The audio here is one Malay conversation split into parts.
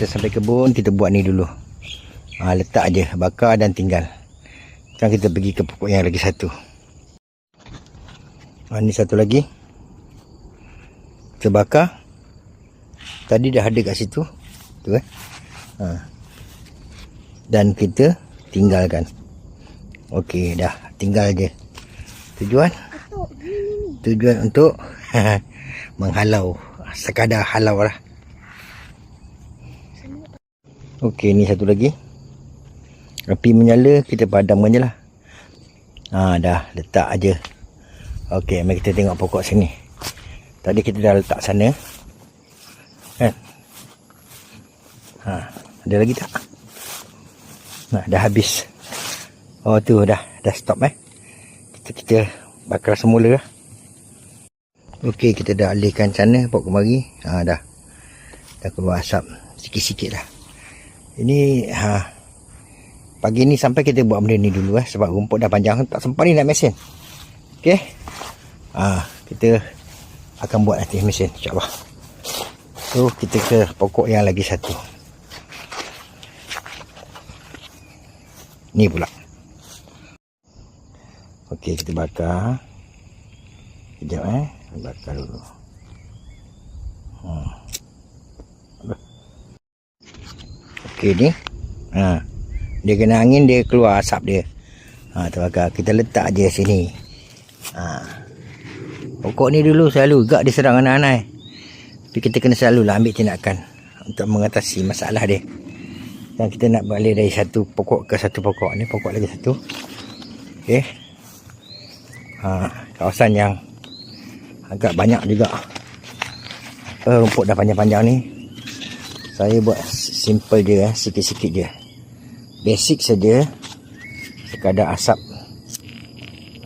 kita sampai kebun kita buat ni dulu. Ha, letak je bakar dan tinggal. Sekarang kita pergi ke pokok yang lagi satu. Ha, ni satu lagi. Kita bakar. Tadi dah ada kat situ. Tu eh. Ha. dan kita tinggalkan. Okey dah. Tinggal je. Tujuan? Tujuan untuk menghalau. Sekadar halau lah Okey ni satu lagi. Api menyala kita padamkan je lah. Ha, dah letak aja Okey mari kita tengok pokok sini. Tadi kita dah letak sana. Kan? Ha, ada lagi tak? Nah, dah habis. Oh tu dah dah stop eh. Kita, kita bakar semula lah. Okey, kita dah alihkan sana pokok kemari. Ha dah. Dah keluar asap sikit-sikit dah. Ini ha pagi ni sampai kita buat benda ni dulu eh sebab rumput dah panjang tak sempat ni nak mesin. Okey. Ha kita akan buat nanti mesin insya-Allah. So kita ke pokok yang lagi satu. Ni pula. Okey, kita bakar. Sekejap eh. Bakar dulu. Hmm. Okey ni. Ha. Dia kena angin dia keluar asap dia. Ha terbakar. Kita letak je sini. Ha. Pokok ni dulu selalu gak diserang anak-anak. Tapi kita kena selalu lah ambil tindakan untuk mengatasi masalah dia. Dan kita nak balik dari satu pokok ke satu pokok. Ni pokok lagi satu. Okey. Ha, kawasan yang agak banyak juga uh, rumput dah panjang-panjang ni saya buat simple je eh, sikit-sikit je basic saja sekadar asap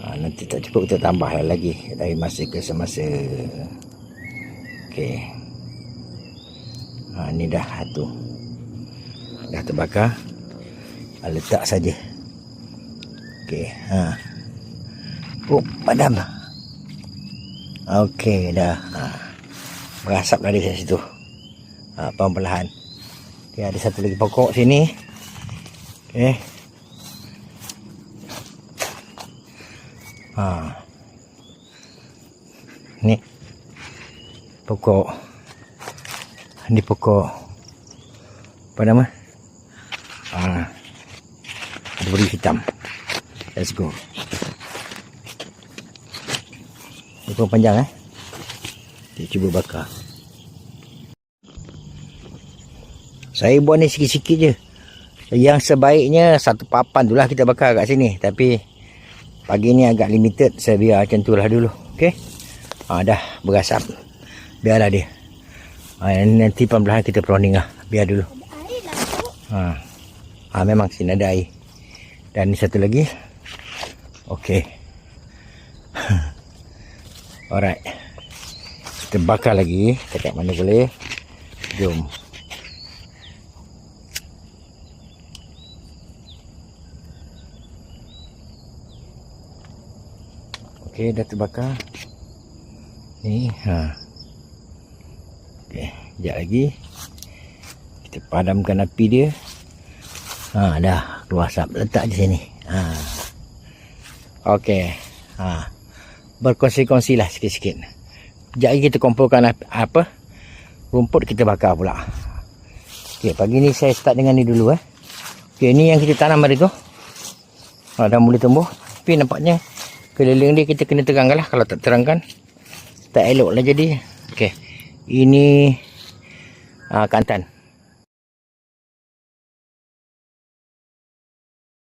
ha, nanti tak cukup kita tambah lagi dari masa ke semasa ok ha, ni dah tu dah terbakar ha, letak saja ok ha. oh padam Okey dah. Ha. Berasap dari situ. Ha, perlahan. Okey ada satu lagi pokok sini. Okey. Ha. Ni. Pokok. Ni pokok. Apa nama? Ha. Ada beri hitam. Let's go. Ekor panjang eh. Kita cuba bakar. Saya buat ni sikit-sikit je. Yang sebaiknya satu papan tu lah kita bakar kat sini. Tapi pagi ni agak limited. Saya biar macam tu lah dulu. Okay. Ha, dah berasap. Biarlah dia. Ha, nanti perlahan kita proning lah. Biar dulu. Ha. ha memang sini ada air. Dan ni satu lagi. Okay. Alright. Kita bakar lagi. Dekat mana boleh. Jom. Okey, dah terbakar. Ni, ha. Okey, sekejap lagi. Kita padamkan api dia. Ha, dah keluar asap. Letak di sini. Ha. Okey. Ha berkongsi-kongsi lah sikit-sikit. Sekejap lagi kita kumpulkan apa rumput kita bakar pula. Okey, pagi ni saya start dengan ni dulu eh. Okey, ni yang kita tanam hari tu. Ha, dah mula tumbuh. Tapi nampaknya keliling dia kita kena terangkan lah. Kalau tak terangkan, tak elok lah jadi. Okey, ini ha, kantan.